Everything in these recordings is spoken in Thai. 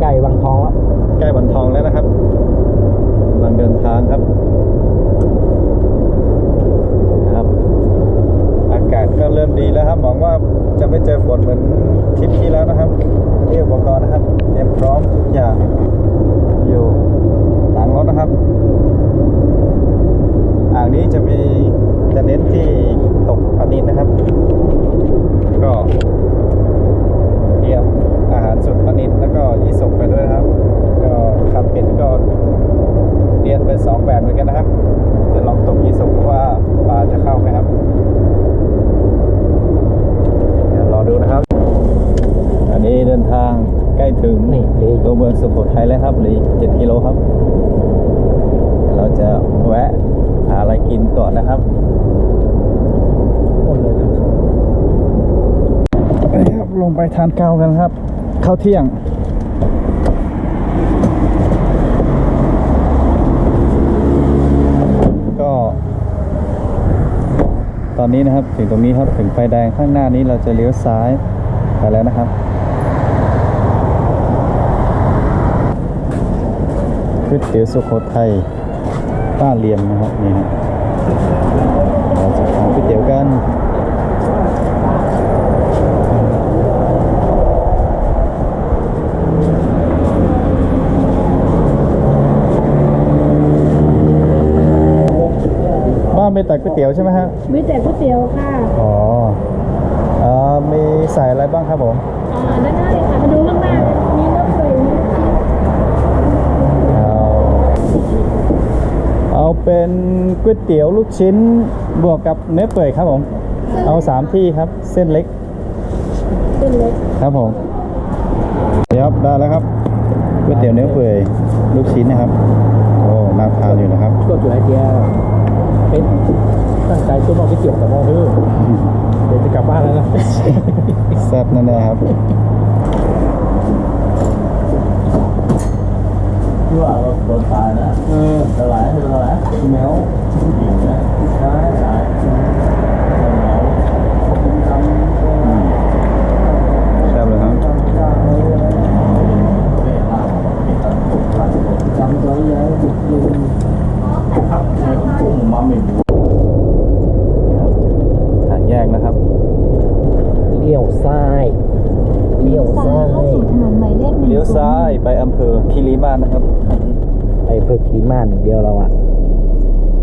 ใกล้วังทองแล้วใกล้วังทองแล้วนะครับกำลังเดินทางครับครับ อากาศก็เริ่มดีแล้วครับหวังว่าจะไม่เจอฝนเหมือนทริปที่แล้วนะครับนี่อุปกรณ์นะครับเตรียมพร้อมทุกอย่างอยู่หลังรถนะครับ อ่างนี้จะมีจะเน้นที่ตกปลานินนะครับ ก็เตรียม อาหารสุดปลานินแล้วก็ยี่สกไปด้วยนะครับ ก็ทำเป็นก็เรียนเป็นสองแบบเหมือนกันนะครับจะลองตกยี่สกว่าปลาจะเข้าไหมครับเดี๋ยวรอดูนะครับ อันนี้เดินทางใกล้ถึงนี่เลยตัวเมืองสุโขทัยแล้วครับเหลยเจ็ดกิโลครับ เราจะแวะหาอะไรกินก่อนนะครับหมดเลยครับไปครับลงไปทานข้าวกันครับ ข้าวเที่ยง ก็ ตอนนี้นะครับถึงตรงนี้ครับถึงไฟแดงข้างหน้านี้เราจะเลี้ยวซ้ายไปแล้วนะครับก๋วยเตี๋ยวสุโขทัยป้าเลียมนะครับนี่ฮะเราจะทานก๋วยเตี๋ยวกัน มีแต่ก๋วยเตี๋ยวใช่ไหมฮะมีแต่ก๋วยเตี๋ยวค่ะอ๋อเอ่อมีใส่อะไรบ้างครับผมอ่าด้านหน้าเลยค่ะมาดูข้างหน้าเลยมีรถเปื่อยมีเอาเอาเป็นก๋วยเตี๋ยวลูกชิ้นบวกกับเนื้อเปื่อยครับผม เอาสามที่ครับเส้นเล็กเส้นเล็กครับผมเดี๋ยวครับได้แล้วครับก๋วยเตี๋ยวเนื้อเปื่อยลูกชิ้นนะครับโอ้น่าทานอยู่นะครับก็อยู่ไอเดีย เป็นตั้งใจตัวมาก๋วยเตี๋ยวแต่มองเฮ้อเดี๋ยวจะกลับบ้านแล้วนะแซ่บแน่ๆครับว่าเราโดนตายนะเออตลายตลายแมวใช่ใช่แซ่บเลยครับจำไว้แล้วจ ริงทางแยกนะครับ เลี้ยวซ้ายเลี้ยวซ้ายเข้าสู่ถนนหมายเลขหนึ่งเลี้ยวซ้ายไปอำเภอคีรีมาศนะครับไอ้เพื่อขี่ม้าหนึ่งเดียวเราอะ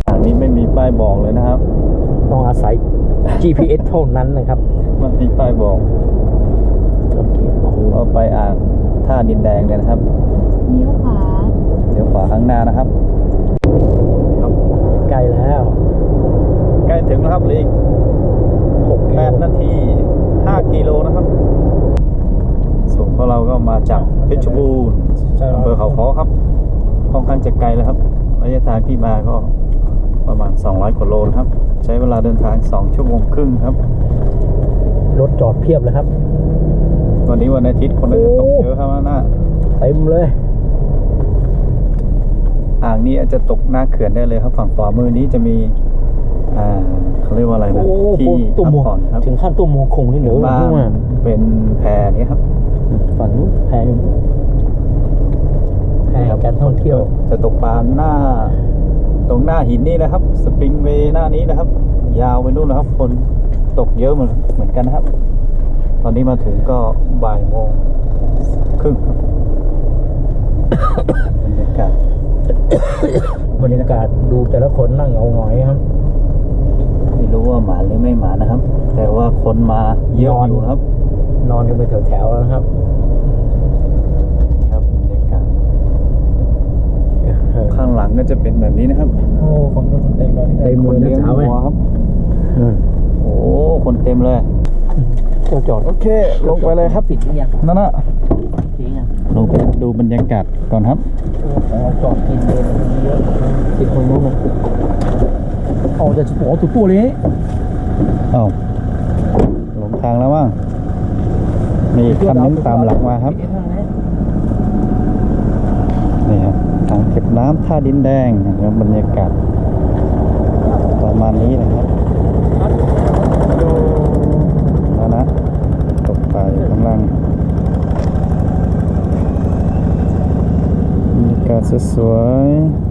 อันนี้ไม่มีป้ายบอกเลยนะครับ ต้องอาศัย GPS เท่านั้นนะครับมันมีป้ายบอกโอเคโอ้โหว่าไปอ่างท่าดินแดงเนี่ยนะครับเลี้ยวขวาเดี๋ยวขวาข้างหน้านะครับครับ ใกล้แล้ว ใกล้ถึงแล้วครับเหลืออีกหกแปดนาทีห้ากิโลนะครับ ส่วนพวกเราก็มาจากเพชรบูรณ์อำเภอเขาค้อครับค่อนข้างจะไกลแล้วครับระยะทางที่มาก็ประมาณ 200กว่าโลนะครับ ใช้เวลาเดินทาง 2 ชั่วโมงครึ่งครับ รถจอดเพียบเลยครับ วันนี้วันอาทิตย์คนเลยจะตกเยอะครับหน้าเต็มเลย อ่างนี้อาจจะตกหน้าเขื่อนได้เลยครับ ฝั่งขวามือนี้จะมีอ่าเขาเรียกว่าอะไรนะโอ้ที่ตัวพักหมวผ่อนครับถึงขั้นตัวหมวคงนี่เหนือบ้าข้างนมาเป็นแพนี้ครับฝั่งนู้นแพงแพงการท่องเที่ยว จะตกปลาหน้า ตรงหน้าหินนี่นะครับ สปริงเวย์หน้านี้นะครับ ยาวไปนู่นนะครับ คนตกเยอะเหมือนเหมือนกันนะครับ ตอนนี้มาถึงก็บ่ายโมงครึ่งครับบรรยากาศ บรรยากาศดูแต่ละคนนั่งเหงาหงอยครับ ไม่รู้ว่าหมาหรือไม่หมานะครับ แต่ว่าคนมาเยอะอยู่นะครับ นอนกันไปแถวๆแล้วนะครับครับบรรยากาศเออข้างหลังก็จะเป็นแบบนี้นะครับโอ้คนเต็มเลยเต็มคเลนยนะเลี้ยงเช้าไหมวัวครับอืมโอ้คนเต็มเลยจอดจอดโอเค ลงไปเลยครับปิดหรือยังนั่นนะปิดหรือยัง ลงไปดูบรรยากาศก่อนครับเราจอดกินเลยเยอะติดคนนู้นนะเอาจะโอ้ตัวตัวเลยเอ้าหลงทางแล้วมั้งมีอีกคันนึงตามหลังมาครับนี่ครับทางเก็บน้ำท่าดินแดงนะครับบรรยากาศประมาณนี้นะครับแล้วนะตกปลาอยู่ข้างล่างบรรยาศสวยๆ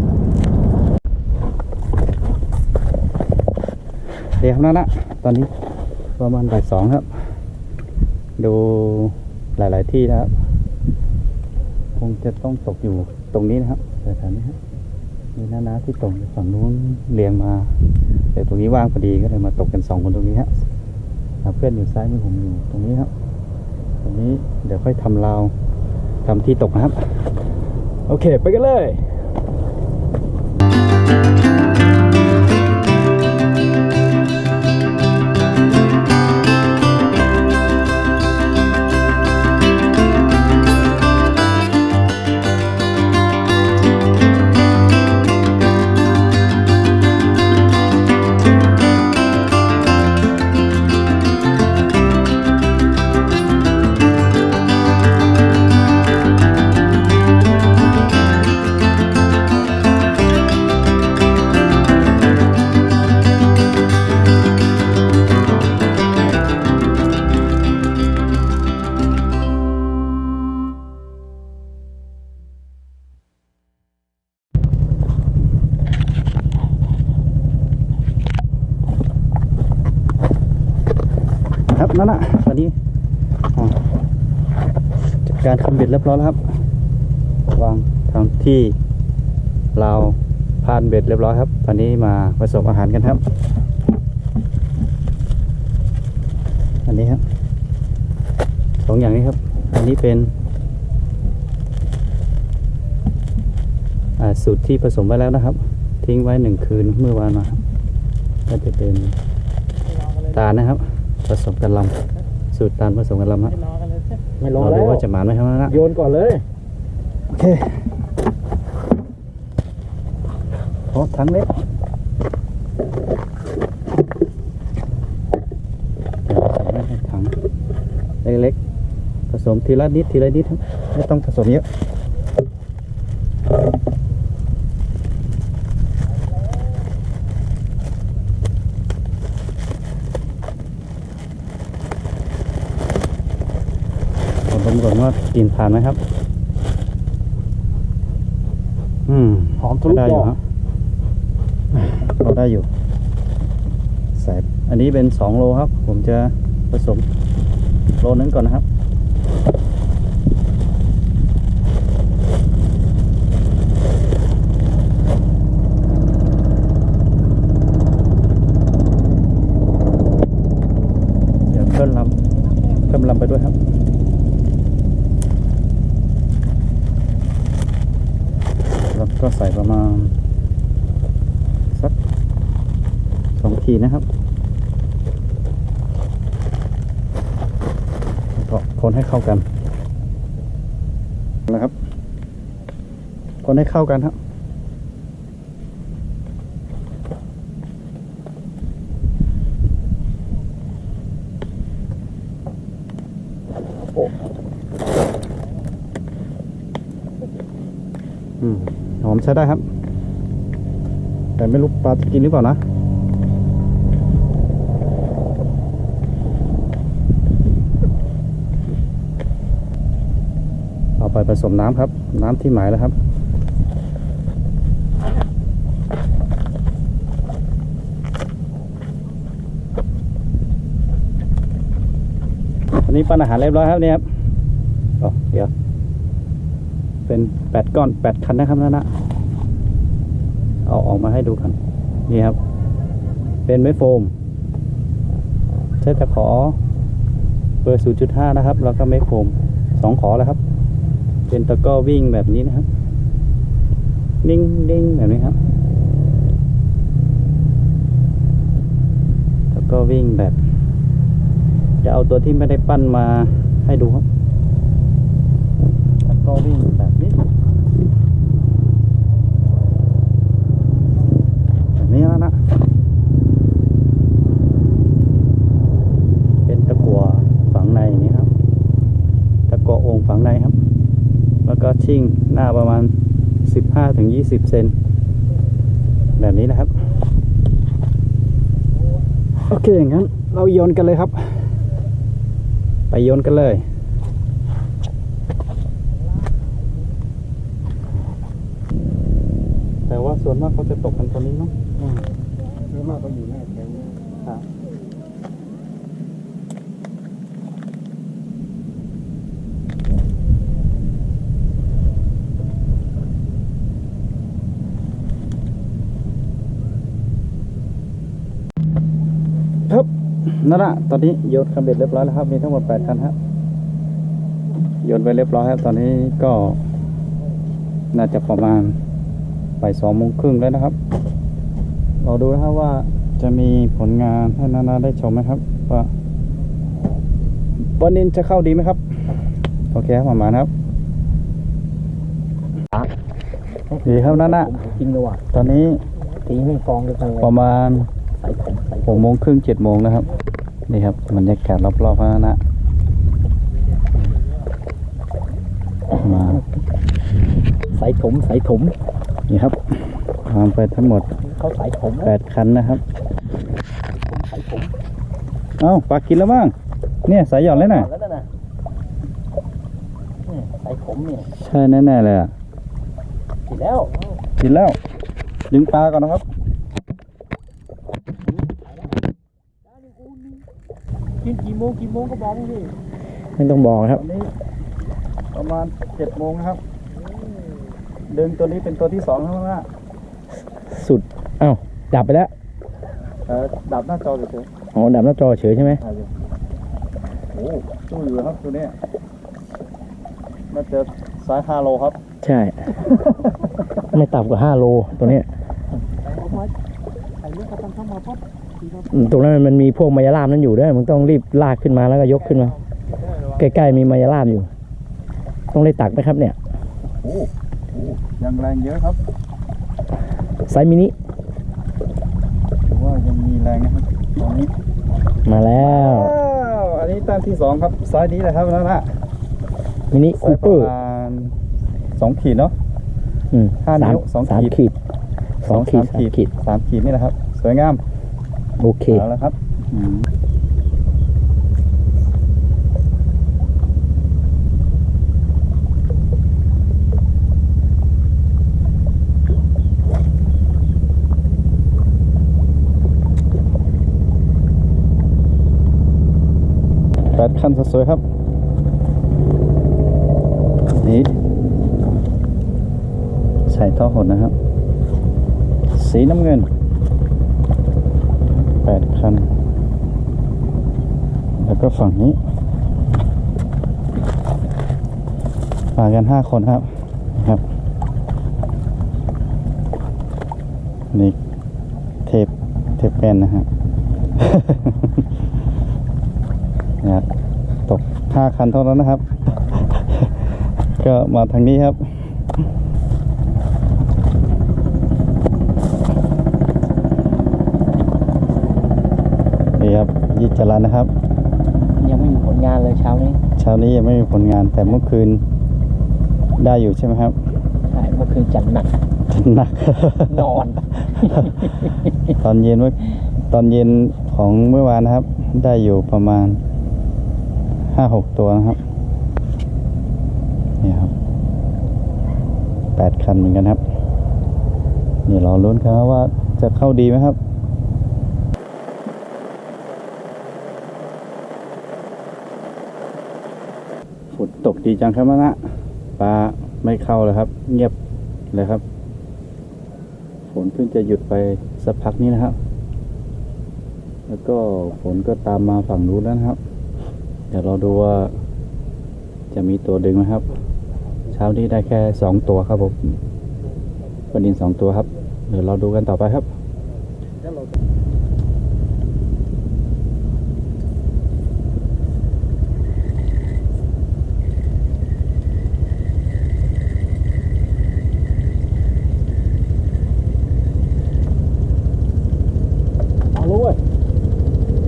เดี๋ยวนั่นนะตอนนี้ประมาณบ่ายสองครับ ดูหลาย ๆ ที่นะครับ คงจะต้องตกอยู่ตรงนี้นะครับแถวๆนี้ครับมีน้านาที่ตกอยู่ฝั่งนู้นเรียงมาแต่ตรงนี้ว่างพอดีก็เลยมาตกกันสองคนตรงนี้ฮะอ่าเพื่อนอยู่ซ้ายมือผมอยู่ตรงนี้ครับ ตรงนี้เดี๋ยวค่อยทำราวทำที่ตกนะครับ โอเค ไปกันเลย ครับนั่นแหะตอนนี้จัดการทำเบ็ดเรียบร้อยแล้วครับ วางทำที่เราพานเบ็ดเรียบร้อยครับตอนนี้มาผสมอาหารกันครับ อันนี้ครับสองอย่างนี้ครับ อันนี้เป็นสูตรที่ผสมไว้แล้วนะครับ ทิ้งไว้หนึ่งคืนเมื่อวานมาก็จะเป็นตาลนะครับ ผสมกันลำสูตรตาลผสมกันลำฮะไม่รอเราแล้ดูว ว่าจะหมานไหมครับนะโยนก่อนเลย โอเคโอ้ทั้งเล็กเดี๋ยวใส่ไว้ในถังเล็กๆผสมทีละนิดทีละนิดครับไม่ต้องผสมเยอะ ผมดมก่อนว่ากินผ่านไหมครับ อืมหอมทะลุได้ปอยู่อดฮะเราได้อยู่ใส่อันนี้เป็นสองโลครับ ผมจะผสมโลนึงก่อนนะครับ เดี๋ยวเพิ่มลำเพิ่มลำไปด้วยครับ แล้วก็ใส่ประมาณ สักสองขีดนะครับแล้วก็คนให้เข้ากัน นะครับคนให้เข้ากันครับหอมใช้ได้ครับ แต่ไม่รู้ปลาจะกินหรือเปล่านะ เอาไป ผสมน้ำครับ น้ำที่หมายแล้วครับอันนี้ปั้นอาหารเรียบร้อยครับเนี่ยครับอ๋อเดี๋ยว เป็นแปดก้อนแปดคันนะครับนั่นนะเอาออกมาให้ดูกันนี่ครับ เป็นเม็ดโฟมใช้ตะขอเบอร์ 0.5 นะครับ แล้วก็เม็ดโฟมสองขอแล้วครับ เป็นตะก้อวิ่งแบบนี้นะครับ นิ่งนิ่งแบบนี้ครับ ตะก้อวิ่งแบบ จะเอาตัวที่ไม่ได้ปั้นมาให้ดูครับ ตะก้อวิ่งแบบนี้ แบบนี้แล้วนะ เป็นตะกั่วฝังในนี่ครับ ตะกั่วโองฝังในครับ แล้วก็ ชิ่งหน้าประมาณ 15ถึง20 เซนแบบนี้นะครับ โอเคงั้นเราโยนกันเลยครับ ไปโยนกันเลยแต่ว่าส่วนมากเขาจะตกกันตอนนี้เนาะเยอะมากก็อยู่หน้าแข็งครับ นั่นแหละตอนนี้โยนคันเบ็ดเรียบร้อยแล้วครับ มีทั้งหมดแปดคันครับโยนไปเรียบร้อยครับตอนนี้ก็น่าจะประมาณไปสองโมงครึ่งแล้วนะครับ เราดูนะครับว่าจะมีผลงานให้นานาได้ชมไหมครับว่าวันนี้จะเข้าดีไหมครับ โอเคครับประมาณครับดีครับนานาผมจริงเลยว่ะตอนนี้ตีให้กองด้วยกันเลยประมาณใส่ผมใส่หกโมงครึ่งเจ็ดโมงนะครับ นี่ครับบรรยากาศรอบๆพระนะมาใส่ถมใส่ถมนี่ครับทำไปทั้งหมดเขาใส่ถมแปดคันนะครับใส่ถมเอ้าปลากินแล้วบ้างเนี่ยสายหย่อนเลยน่ะแล้วนั่นน่ะเนี่ยใส่ถมเนี่ยใช่แน่ๆเลยอะกินแล้วกินแล้วดึงปลาก่อนนะครับ กินกี่โมงกี่โมงก็บอกดิไม่ต้องบอกครับ วันนี้ประมาณเจ็ดโมงนะครับ ดึงตัวนี้เป็นตัวที่สองแล้วนะสุดอ้าวดับไปแล้วเออดับหน้าจอเฉยอ๋อดับหน้าจอเฉยใช่ไหมๆถ่ายอยู่โอ้ตู้อยู่ครับตัวเนี้ยน่าจะสายฮาโลครับ ใช่ ไม่ต่ำกว่าห้าโลตัวเนี้ยอืม ตรงนั้นมันมีพวกมายาลามนั้นอยู่ด้วยมึงต้องรีบลากขึ้นมาแล้วก็ยกขึ้นมา ใกล้ๆมีมายาลามอยู่ ต้องได้ตักไหมครับเนี่ยโอ้โหยังแรงเยอะครับไซส์มินิถือว่ายังมีแรงนะครับตอนนี้มาแล้วว้าวอันนี้แต้มที่สองครับสายนี้แหละครับนั่นนะมินิคูสายปเประอร์มาณสองขีดเนาะอืมห้านิ้วสองสามขีดขีดสองขีดสามสามขีดสามขีดนี่แหละครับ สวยงาม โอเคเอาแล้วครับแปดคันสวยๆครับ นี่ ใส่ท่อหดนะครับ สีน้ำเงิน แปดคัน แล้วก็ฝั่งนี้มากันห้าคนครับครับนี่เทปเทปแกนนะฮะเนี่ยตกห้าคันเท่านั้นนะครับ ก็มาทางนี้ครับ นี่ครับยิ จรันนะครับ ยังไม่มีผลงานเลยเช้านี้ เช้านี้ยังไม่มีผลงานแต่เมื่อคืนได้อยู่ใช่ไหมครับใช่เมื่อคืนจัดหนักหนัก นอน ตอนเย็นเมื่อตอนเย็นของเมื่อวานนะครับ ได้อยู่ประมาณห้าหกตัวนะครับนี่ครับแปดคันเหมือนกันครับนี่รอลุ้นครับว่าจะเข้าดีไหมครับ ฝนตกดีจังครับนะปลาไม่เข้าเลยครับ เงียบเลยครับ ฝนเพิ่งจะหยุดไปสักพักนี้นะครับ แล้วก็ฝนก็ตามมาฝั่งนู้นแล้วนะครับ เดี๋ยวเราดูว่า จะมีตัวดึงไหมครับ เช้านี้ได้แค่สองตัวครับผมปลานินสองตัวครับ เดี๋ยวเราดูกันต่อไปครับ เอาลูกเว้ย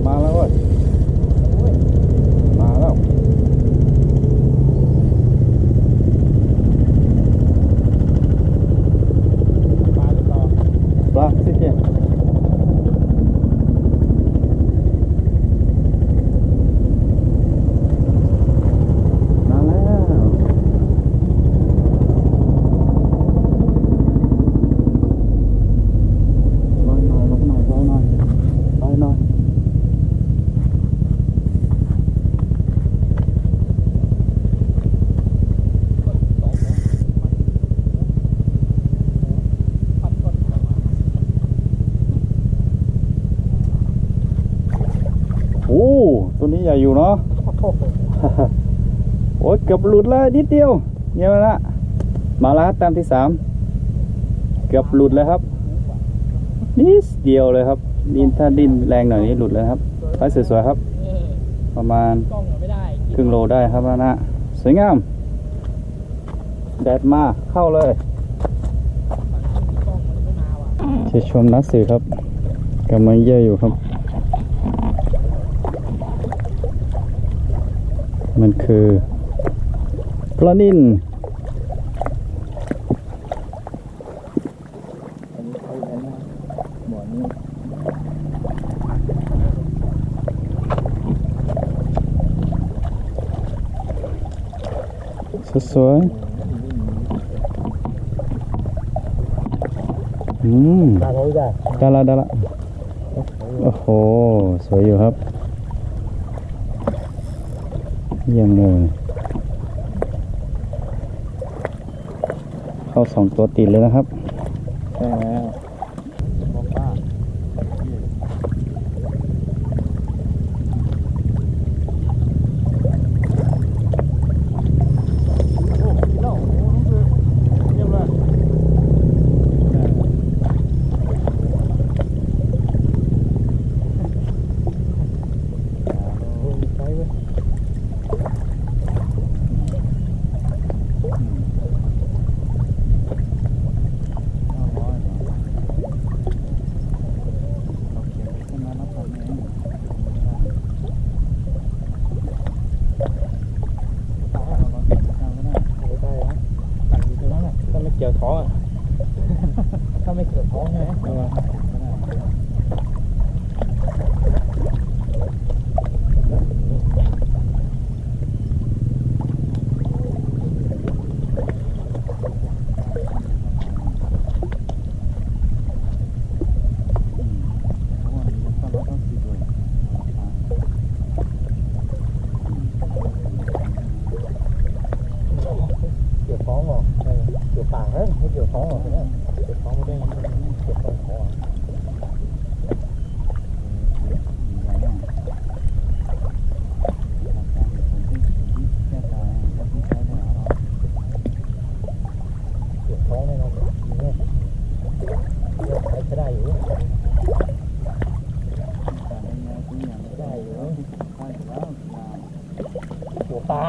มาแล้วเว้ยมาแล้ว ปลาสิเจีย ใหญ่อยู่เนาะ โอ้ยเกือบ หลุดเลยนิดเดียวเนี่ยมาละมาแล้วครับแต้มที่สามเกือบหลุดเลยครับนิดเดียวเลยครับ ดินถ้าดินแรงหน่อยนี่หลุดเลยครับไซส์สวยๆครับ ประมาณครึ่งโลได้ครับนะฮะสวยงามแดดมาเข้าเลยเชชมนักสื่อครับกำลังเยี่ยอยู่ครับ มันคือ ปลานินสวยๆอืมได้ไหมได้ได้ละได้ละโอ้โห สวยอยู่ครับ เยี่ยมเลย เข้าสองตัวติดเลยนะครับ ใช่แล้ว ได้แล้วตัดอยู่ตรงนั้นแหละถ้าไม่เกี่ยวท้องอะ ถ้าไม่เกี่ยวท้องใช่ไหมเกี่ยวท้องหรอกเออเกี่ยวปากนะไม่เกี่ยวท้องหรอกเนี่ยเกี่ยวท้องไม่ได้เกี่ยวท้องคอ เก็บท้องแน่นอนอย่างเงี้ยเลือกใช้ก็ได้อยู่ได้อยู่หัวปลา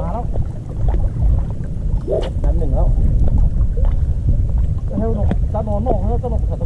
มาแล้ว นันหนึ่งแล้วเฮ้ยหนุ่มตาหนอนหนองแล้วกสนุกุ่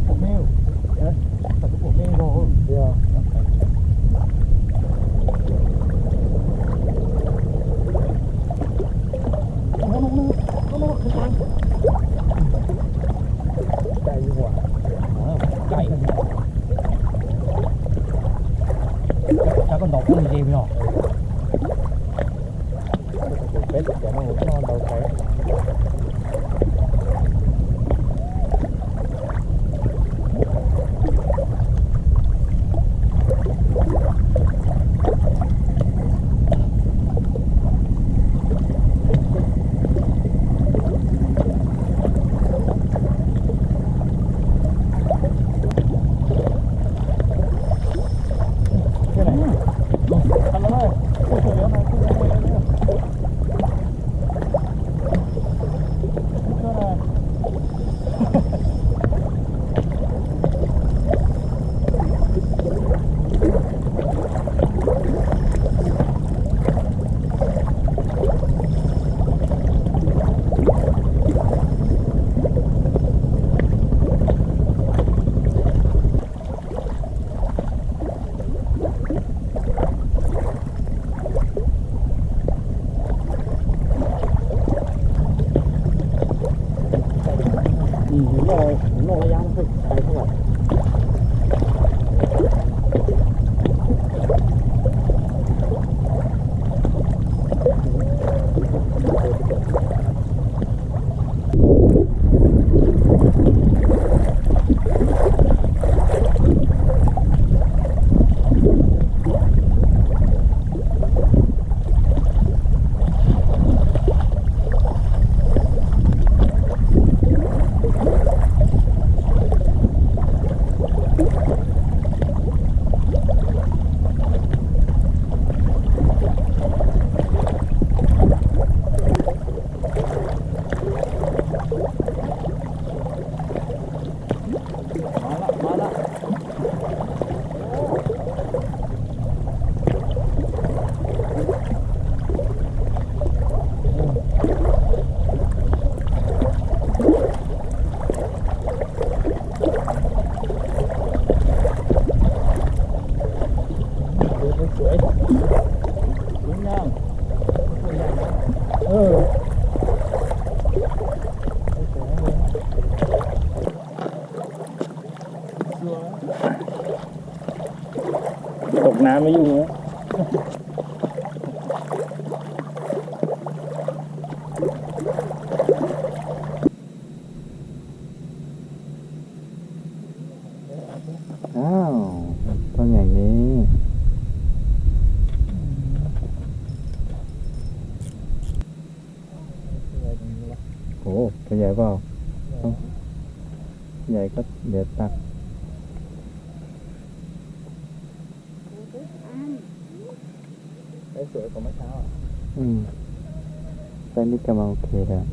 ก็มาโอเคแล้ว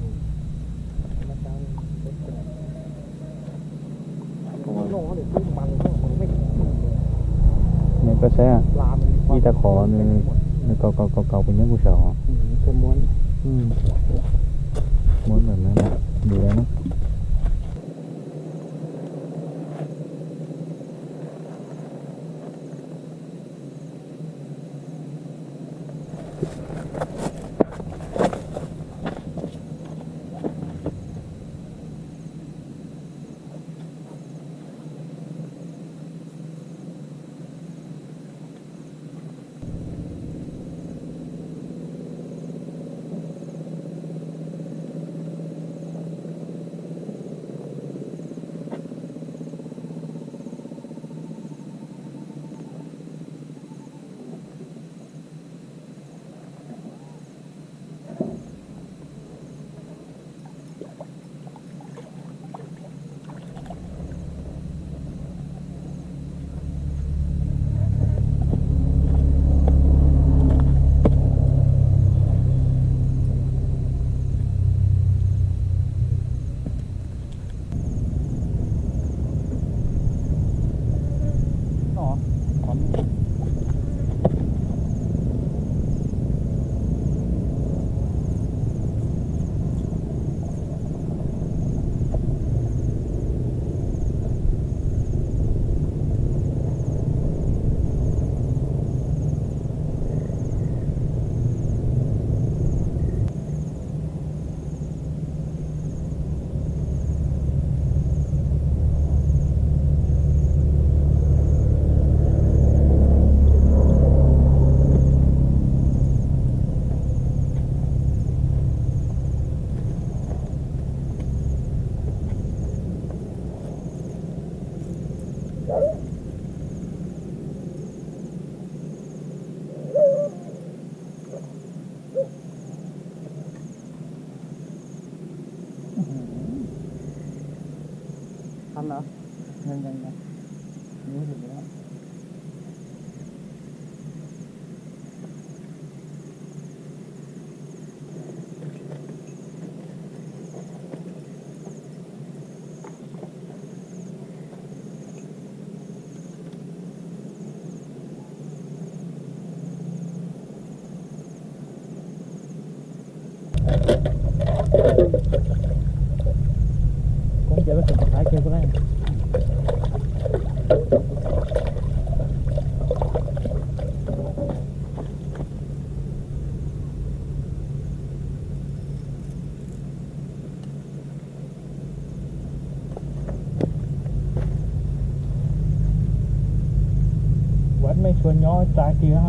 เนี่ยก็ใช่อะยี่ตะขอนี่เก่าเก่าเก่าเก่าเป็นยังกูเสอืมเป็นม้วนอืม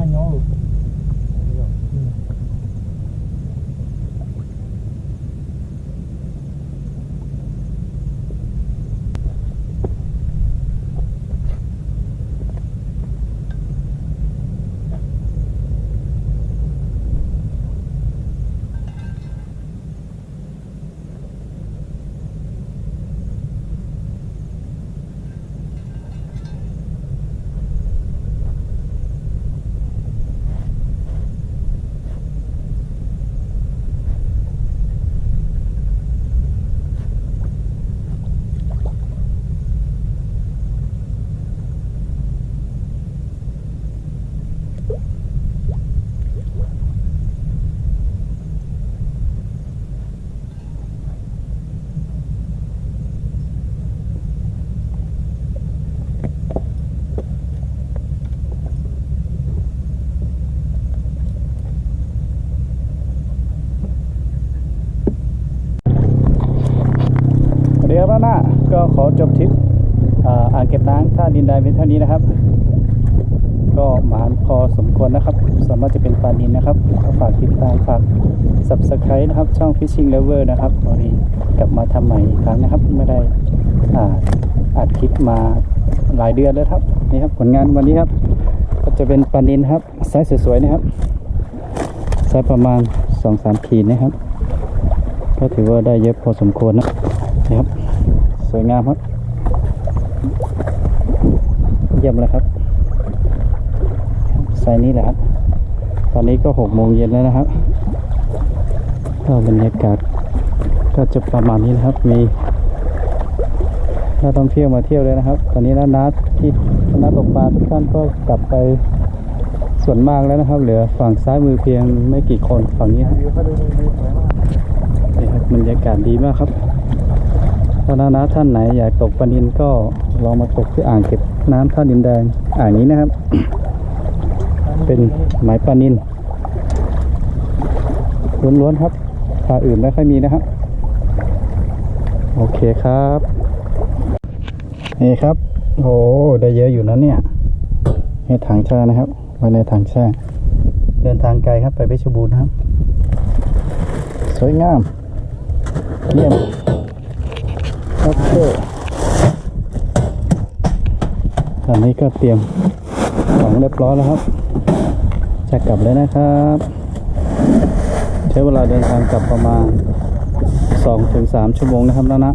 nhô ท่าดินแดงเป็นเท่านี้นะครับ ก็หมานพอสมควรนะครับ สามารถจะเป็นปลานินนะครับก็ฝากติดตามฝาก subscribe นะครับ ช่อง Fishing Lover นะครับพอดีกลับมาทำใหม่อีกครั้งนะครับ ไม่ได้อ่าอัดคลิปมาหลายเดือนแล้วครับนี่ครับผลงานวันนี้ครับก็จะเป็นปลานินครับไซส์สวยๆนะครับไซส์ประมาณ 2-3ขีดนะครับ ก็ถือว่าได้เยอะพอสมควรนะนี่ครับ สวยงามครับ เยี่ยมเลยครับไซนี้แหละครับ ตอนนี้ก็หกโมงเย็นแล้วนะครับก็บรรยากาศก็จะประมาณนี้นะครับ มีนักท่องเที่ยวมาเที่ยวเลยนะครับ ตอนนี้นักนัดที่นักตกปลาทุกท่านก็กลับไปส่วนมากแล้วนะครับ เหลือฝั่งซ้ายมือเพียงไม่กี่คนฝั่งนี้ครับนี่ครับบรรยากาศดีมากครับถ้านักนัดท่านไหนอยากตกปลานินก็ลองมาตกที่อ่างเก็บ น้ำท่าดินแดงอ่างนี้นะครับ เป็นหมายปลานินล้วนๆครับปลาอื่นไม่ค่อยมีนะครับ โอเคครับ นี่ครับ โอ้ได้เยอะอยู่นะเนี่ยให้ถังแช่นะครับไว้ในถังแช่ เดินทางไกลครับไปเพชรบูรณ์ครับ สวยงาม เยี่ยม โอเคตอ นนี้ก็เตรียมของเรียบร้อยแล้วครับจะกลับเลยนะครับ ใช้เวลาเดินทางกลับประมาณ2-3ชั่วโมงนะครับแล้วนะ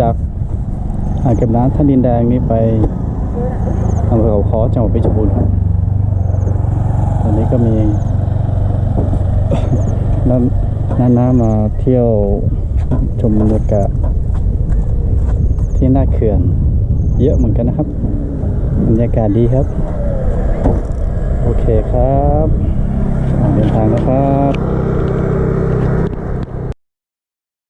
จากอ่างเก็บน้ำท่าดินแดงนี้ไปอำเภอเขาค้อจังหวัดเพชรบูรณ์ครับตอนนี้ก็มีน้ำน้ำน้ำมาเที่ยวชมบรรยากาศที่หน้าเขื่อน เยอะเหมือนกันนะครับบรรยากาศดีครับ โอเคครับเดินทางนะครับ